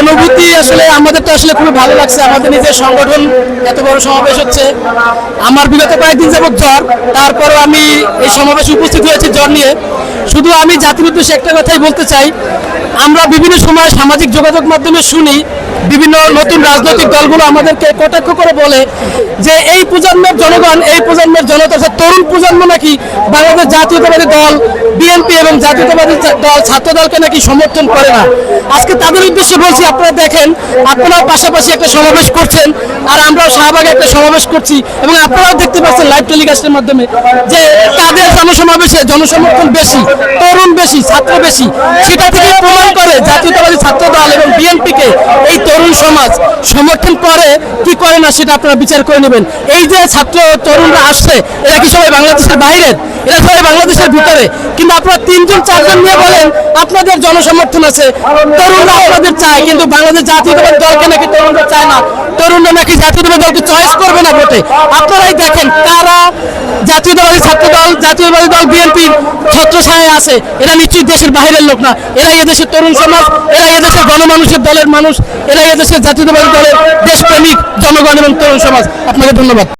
অনুভূতি আসলে আমাদের তো আসলে খুবই ভালো লাগছে। আমাদের নিজের সংগঠন এত বড় সমাবেশ হচ্ছে। আমার বিগত কয়েকদিন যাবত জ্বর, তারপরও আমি এই সমাবেশে উপস্থিত হয়েছি জ্বর নিয়ে। শুধু আমি জাতির উদ্দেশ্যে একটা কথাই বলতে চাই আমরা বিভিন্ন সময় সামাজিক যোগাযোগ মাধ্যমে শুনি, বিভিন্ন নতুন রাজনৈতিক দলগুলো আমাদেরকে কটাক্ষ করে বলে যে এই প্রজন্মের জনগণ, এই প্রজন্মের জনতা তরুণ প্রজন্ম নাকি বাংলাদেশ জাতীয়তাবাদী দল, বিএনপি এবং জাতীয়তাবাদী দল ছাত্র দলকে নাকি সমর্থন করে না। আজকে তাদের উদ্দেশ্যে বলছি, আপনারা দেখেন, আপনারাও পাশাপাশি একটা সমাবেশ করছেন, আর আমরাও শাহবাগে একটা সমাবেশ করছি, এবং আপনারাও দেখতে পাচ্ছেন লাইভ টেলিকাস্টের মাধ্যমে যে তাদের জনসমাবেশে জনসমর্থন বেশি, তরুণ বেশি, ছাত্র বেশি, সেটা থেকে প্রমাণ করে জাতীয়তাবাদী ছাত্র দল এবং বিএনপিকে এই তরুণ সমাজ সমর্থন করে, কি করে না সেটা আপনারা বিচার করে নেবেন। এই যে ছাত্র তরুণরা আসছে, এরা কি সবাই বাংলাদেশের বাইরের? এরা সবাই বাংলাদেশের ভিতরে। কিন্তু আপনারা তিনজন, চারজন নিয়ে বলেন, আপনাদের জনসমর্থন আছে। তরুণরা আপনাদের চায়, কিন্তু বাংলাদেশ জাতীয়তাবাদী দলকে নাকি তরুণরা চায় না? তরুণরা নাকি জাতীয়তাবাদী দলকে চয়েস করবে না ভোটে? আপনারাই দেখেন কারা জাতীয়তাবাদী ছাত্র দল জাতীয়তাবাদী দল ছত্রছায়ায় আছে। এরা নিশ্চয়ই দেশের বাইরের লোক না। এরা এদেশের তরুণ সমাজ, এরা এদেশের গণমানুষের দলের মানুষ, এরা এদেশের জাতীয়তাবাদী দলের দেশপ্রেমিক জনগণ এবং তরুণ সমাজ। আপনাকে ধন্যবাদ।